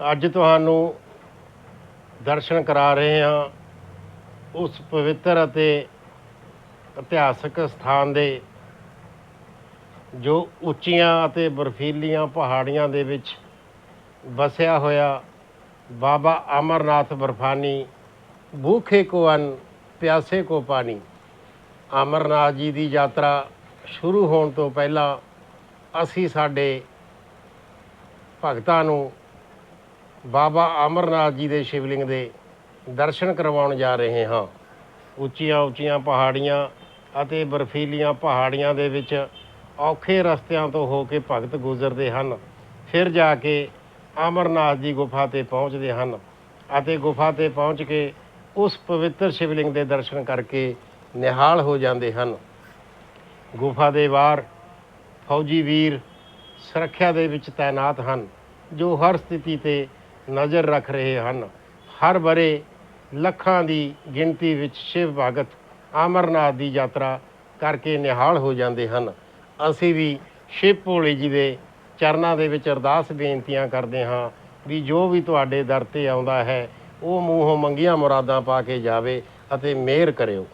ਅੱਜ ਤੁਹਾਨੂੰ ਦਰਸ਼ਨ ਕਰਾ ਰਹੇ ਹਾਂ ਉਸ ਪਵਿੱਤਰ ਅਤੇ ਇਤਿਹਾਸਕ ਸਥਾਨ ਦੇ, ਜੋ ਉੱਚੀਆਂ ਅਤੇ ਬਰਫੀਲੀਆਂ ਪਹਾੜੀਆਂ ਦੇ ਵਿੱਚ ਵਸਿਆ ਹੋਇਆ ਬਾਬਾ ਅਮਰਨਾਥ ਬਰਫਾਨੀ ਭੂਖੇ ਕੋ ਅੰਨ, ਪਿਆਸੇ ਕੋ ਪਾਣੀ। ਅਮਰਨਾਥ ਜੀ ਦੀ ਯਾਤਰਾ ਸ਼ੁਰੂ ਹੋਣ ਤੋਂ ਪਹਿਲਾਂ ਅਸੀਂ ਸਾਡੇ ਭਗਤਾਂ ਨੂੰ ਬਾਬਾ ਅਮਰਨਾਥ ਜੀ ਦੇ ਸ਼ਿਵਲਿੰਗ ਦੇ ਦਰਸ਼ਨ ਕਰਵਾਉਣ ਜਾ ਰਹੇ ਹਾਂ। ਉੱਚੀਆਂ ਉੱਚੀਆਂ ਪਹਾੜੀਆਂ ਅਤੇ ਬਰਫੀਲੀਆਂ ਪਹਾੜੀਆਂ ਦੇ ਵਿੱਚ ਔਖੇ ਰਸਤਿਆਂ ਤੋਂ ਹੋ ਕੇ ਭਗਤ ਗੁਜ਼ਰਦੇ ਹਨ। ਫਿਰ ਜਾ ਕੇ ਅਮਰਨਾਥ ਦੀ ਗੁਫਾ ਤੇ ਪਹੁੰਚਦੇ ਹਨ ਅਤੇ ਗੁਫਾ ਤੇ ਪਹੁੰਚ ਕੇ ਉਸ ਪਵਿੱਤਰ ਸ਼ਿਵਲਿੰਗ ਦੇ ਦਰਸ਼ਨ ਕਰਕੇ ਨਿਹਾਲ ਹੋ ਜਾਂਦੇ ਹਨ। ਗੁਫਾ ਦੇ ਬਾਹਰ ਫੌਜੀ ਵੀਰ ਸੁਰੱਖਿਆ ਦੇ ਵਿੱਚ ਤਾਇਨਾਤ ਹਨ, ਜੋ ਹਰ ਸਥਿਤੀ ਤੇ ਨਜ਼ਰ ਰੱਖ ਰਹੇ ਹਨ। ਹਰ ਬਰੇ ਲੱਖਾਂ ਦੀ ਗਿਣਤੀ ਵਿੱਚ ਸ਼ਿਵ ਭਗਤ ਅਮਰਨਾਥ ਦੀ ਯਾਤਰਾ ਕਰਕੇ ਨਿਹਾਲ ਹੋ ਜਾਂਦੇ ਹਨ। ਅਸੀਂ ਵੀ ਸ਼ਿਵ ਭੋਲੇ ਜੀ ਦੇ ਚਰਨਾਂ ਦੇ ਵਿੱਚ ਅਰਦਾਸ ਬੇਨਤੀਆਂ ਕਰਦੇ ਹਾਂ ਵੀ ਜੋ ਵੀ ਤੁਹਾਡੇ ਦਰ ਤੇ ਆਉਂਦਾ ਹੈ, ਉਹ ਮੂੰਹੋਂ ਮੰਗੀਆਂ ਮੁਰਾਦਾਂ ਪਾ ਕੇ ਜਾਵੇ ਅਤੇ ਮਿਹਰ ਕਰਿਓ।